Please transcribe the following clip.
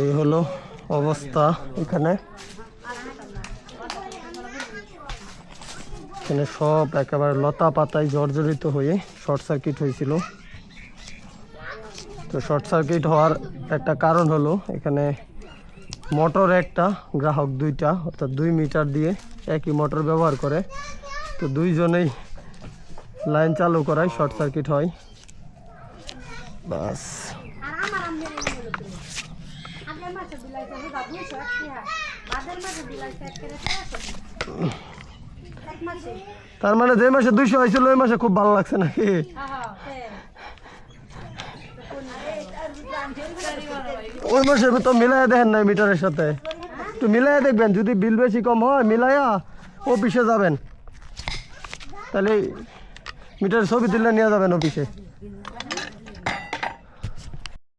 এই হলো অবস্থা এখানে। এখানে সব একেবারে লতা পাতায় জর্জরিত হয়ে শর্ট সার্কিট হয়েছিল। তো শর্ট সার্কিট হওয়ার একটা কারণ হলো, এখানে মোটর একটা, গ্রাহক দুইটা, অর্থাৎ দুই মিটার দিয়ে একই মোটর ব্যবহার করে। তো দুইজনেই লাইন চালু করায় শর্ট সার্কিট হয়। বাস। তার মানে যে মাসে দুইশো হয়েছিল, ওই মাসে খুব ভালো লাগছে নাকি? ওই মাসে তো মিলাই দেখেন নাই মিটারের সাথে। একটু মিলাই দেখবেন, যদি বিল বেশি কম হয়, মিলাইয়া অফিসে যাবেন। তাহলে মিটারের ছবি তুলে নিয়ে যাবেন অফিসে